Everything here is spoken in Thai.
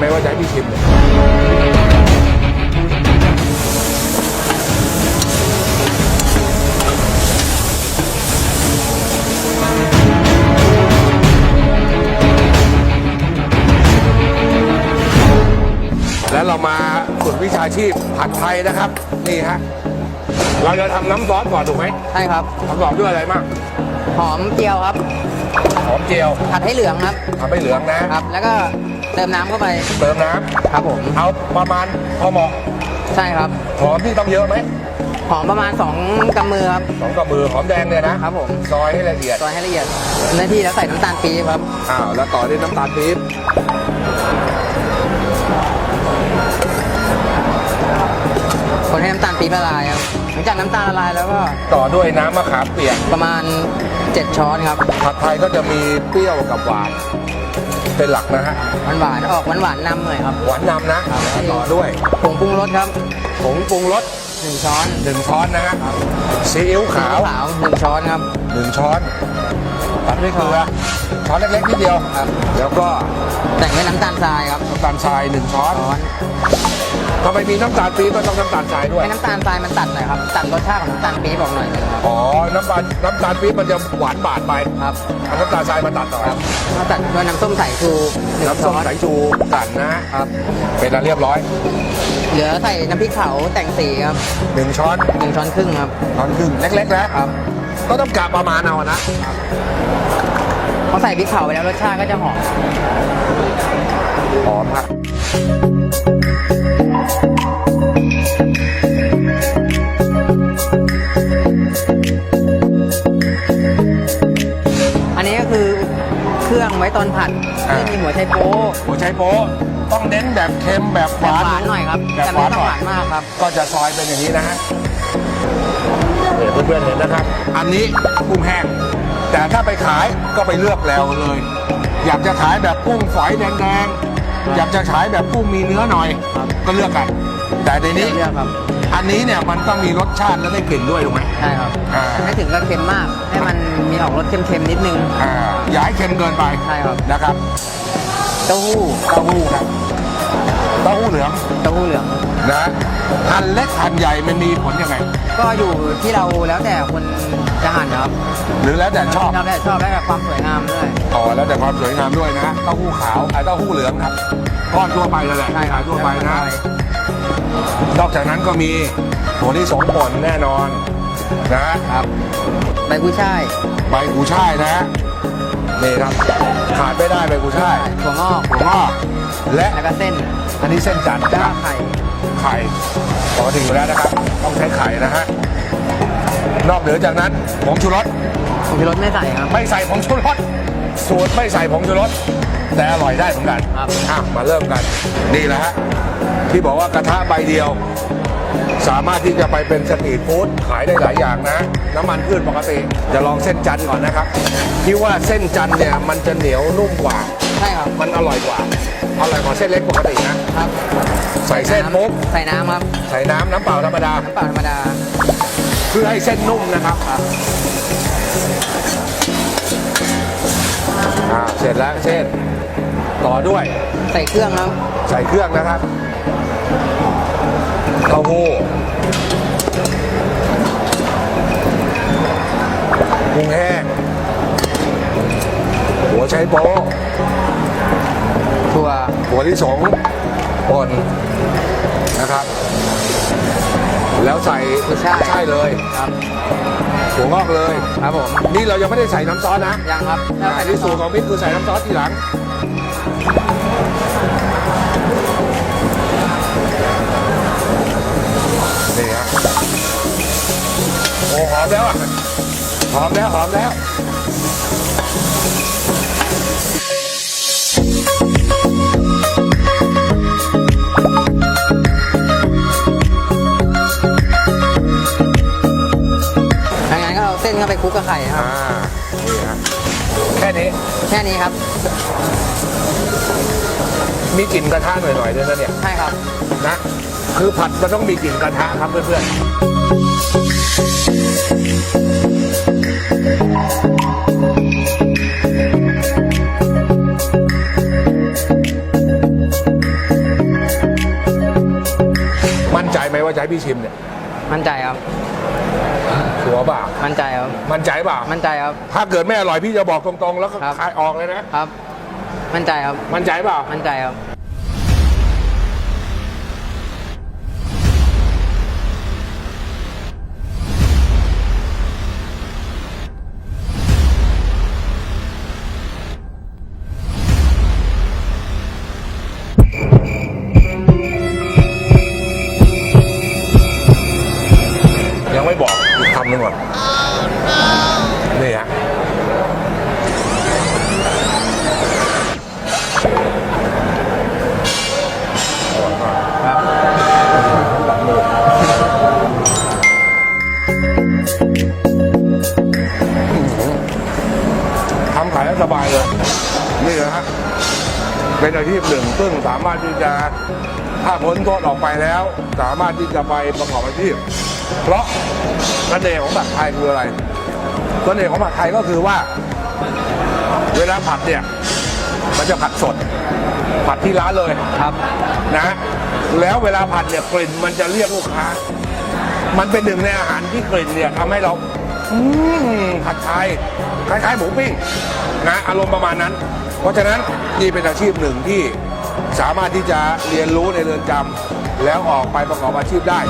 ไหมว่าจะให้พี่ชิมเนี่ยแล้วเรามาฝึกวิชาชีพผัดไทยนะครับ นี่ฮะเราจะทำน้ำซอสก่อนถูกไหมใช่ครับ ประกอบด้วยอะไรบ้างหอมเจียวครับ หอมเจียวผัดให้เหลืองครับทำให้เหลืองนะครับ แล้วก็ เติมน้ำเข้าไป เติมน้ำครับผม เอาประมาณพอเหมาะใช่ครับ หอมที่ต้องเยอะไหมหอมประมาณ 2กำมือครับสองกับมือหอมแดงเนี่ยนะครับผม ซอยให้ละเอียดซอยให้ละเอียดหน้าที่แล้วใส่น้ำตาลปี๊บครับ อ้าวแล้วต่อด้วยน้ำตาลปี๊บคนให้น้ำตาลปี๊บละลายครับหลังจากน้ำตาลละลายแล้วก็ต่อด้วยน้ำมะขามเปียกประมาณ 7 ช้อนครับ ผัดไทยก็จะมีเปรี้ยวกับหวาน เป็นหลักนะฮะหวานหวานๆออกหวานหวานๆนำหน่อยครับ หวานนำนะครับแล้วต่อด้วยผงปรุงรสครับผงปรุงรส1ช้อนหนึ่งช้อนนะฮะซีอิ๊วขาวขาว1ช้อนครับ หนึ่งช้อนตัดด้วยเกลือช้อนเล็กๆนิดเดียวครับแล้วก็แต่งด้วยน้ำตาลทรายครับน้ำตาลทรายหนึ่งช้อน ช้อน ทำไมมีน้ำตาลปี๊บก็ต้องน้ำตาลทรายด้วย ให้น้ำตาลทรายมันตัดหน่อยครับ ตัดรสชาติของน้ำตาลปี๊บออกหน่อยหนึงครับอ๋อ น้ำตาลน้ำตาลปี๊บมันจะหวานบาดไปครับเอาน้ำตาลทรายมาตัดหน่อยครับก็ตัดด้วยน้ำส้มสายชูหนึ่งน้ำช้ส้มอนสายชูกันนะฮะครับ เป็นอันเรียบร้อยเหลือใส่น้ำพริกเผาแต่งสีครับหนึ่งช้อนหนึ่งช้อนครึ่งครับ ช้อนครึ่งเล็กๆนะครับ ก็ต้องกะประมาณเอานะ พอใส่พริกเผาไปแล้วรสชาติก็จะหอมหอมครับ อันนี้ก็คือเครื่องไว้ตอนผัดอ่าที่มีหัวไชโป๊หัวไชโป๊ะต้องเน้นแบบเค็มแบบหแบบวาน หวานหน่อยครับแบบแต่หไม่วานต้หองน่อหวายนมากครับ ก็จะซอยเป็นอย่างนี้นะฮะเดี๋ยวเพื่อนๆเห็นนะครับ อันนี้กุ้งแห้ง แต่ถ้าไปขายก็ไปเลือกแล้วเลย อยากจะขายแบบกุ้งฝอยแดงๆอยากจะขายแบบกุ้งมีเนื้อหน่อยครับก็เลือกกัน แต่ในนี้ เลือกครับอันนี้เนี่ยมันต้องมีรสชาติและได้กลิ่นด้วยถูกไหม ใช่ครับอ่า ไม่ถึงกับเค็มมาก ให้มันมีออกรสเค็มๆนิดนึง อ่าอย่าให้เค็มเกินไปใช่ครับ นะครับเต้าหู้เต้าหู้ครับเต้าหู้เหลืองเต้าหู้เหลือง นะหั่นเล็กหั่นใหญ่มันมีผลยังไง ก็อยู่ที่เราแล้วแต่คนจะหั่นนะครับหรือแล้วแต่ชอบชอบได้ชอบได้แบบความสวยงามด้วยอ๋อแล้วแต่ความสวยงามด้วยนะเต้าหู้ขาวไอ้เต้าหู้เหลืองครับก้อนทั่วไปเลยแหละใช่ครับขายทั่วไปนะ นอกจากนั้นก็มีถั่วที่สงป่นแน่นอนนะครับ ใบกุ้ยช่ายใบกูช่ายนะนี่ครับขาดไม่ได้ใบกูช่ายถั่วงอกถั่วงอกและแล้วก็เส้นอันนี้เส้นจันทร์แล้วคก็รับไข่ไข่ปกติอยู่แล้วนะครับ ต้องใช้ไข่นะฮะนอกเหนือจากนั้นผงชูรสผงชูรสไม่ใส่ครับ ไม่ใส่ผงชูรสสูตรไม่ใส่ผงชูรสแต่อร่อยได้เหมือนกันครับ อะมาเริ่มกัน นี่แหละฮะ ที่บอกว่ากระทะใบเดียว สามารถที่จะไปเป็นสตรีทฟู้ดขายได้หลายอย่างนะ น้ำมันพืชปกติจะลองเส้นจันทร์ก่อนนะครับที่ว่าเส้นจันทร์เนี่ยมันจะเหนียวนุ่มกว่า ใช่ครับ มันอร่อยกว่าอร่อยกว่าเส้นเล็กปกตินะครับ ใส่เส้นปุ๊บใส่น้ำครับใส่น้ำน้ำเปล่าธรรมดา น้ำเปล่าธรรมดาเพื่อให้เส้นนุ่มนะครับครับอ่าเสร็จแล้วเส้นต่อด้วย ใส่เครื่องครับ ใส่เครื่องนะครับ เต้าหู้กุ้งแห้งหัวไชโป๊ะถั่วหัวที่สงป่นนะครับ แล้วใส่กุ้ยช่าย ใช่เลยครับถั่วงอกเลย ครับผม นี่เรายังไม่ได้ใส่น้ำซอสนะยังครับถ้าใส่อันที่น้ำสูตรของมิตรคือใส่น้ำซอสทีหลัง หอมแล้วหอมแล้วดังนั้นก็เอาเส้นเข้าไปคลุกกับไข่ครับ อ่านี่ฮะแค่นี้แค่นี้ครับ มีกลิ่นกระทะหน่อยๆด้วยนะเนี่ย ใช่ครับ นะ คือผัดมันต้องมีกลิ่นกระทะครับเพื่อนจ ให้พี่ชิมเนี่ยมั่นใจครับ ชัวร์เปล่ามั่นใจครับ มั่นใจเปล่ามั่นใจครับ ถ้าเกิดไม่อร่อยพี่จะบอกตรงๆ แล้วก็ครับ ขายออกเลยนะครับ มั่นใจครับ มั่นใจเปล่ามั่นใจครับ อีกคำหนึ่งก่อนนี่ฮะทำขายได้สบายเลย นี่นะฮะเป็นอาชีพหนึ่งซึ่งสามารถที่จะถ้าพ้นโทษออกไปแล้ว สามารถที่จะไปประกอบอาชีพ เพราะเสน่ห์ของผัดไทยคืออะไรเสน่ห์ของผัดไทยก็คือว่า เวลาผัดเนี่ย มันจะผัดสด ผัดที่ร้านเลยครับนะ แล้วเวลาผัดเนี่ยกลิ่นมันจะเรียกลูกค้า มันเป็นหนึ่งในอาหารที่กลิ่นเนี่ยทำให้เราอืมผัดไทยคล้ายๆหมูปิ้งนะอารมณ์ประมาณนั้น เพราะฉะนั้นนี่เป็นอาชีพหนึ่งที่สามารถที่จะเรียนรู้ในเรือนจำแล้วออกไปประกอบอาชีพได้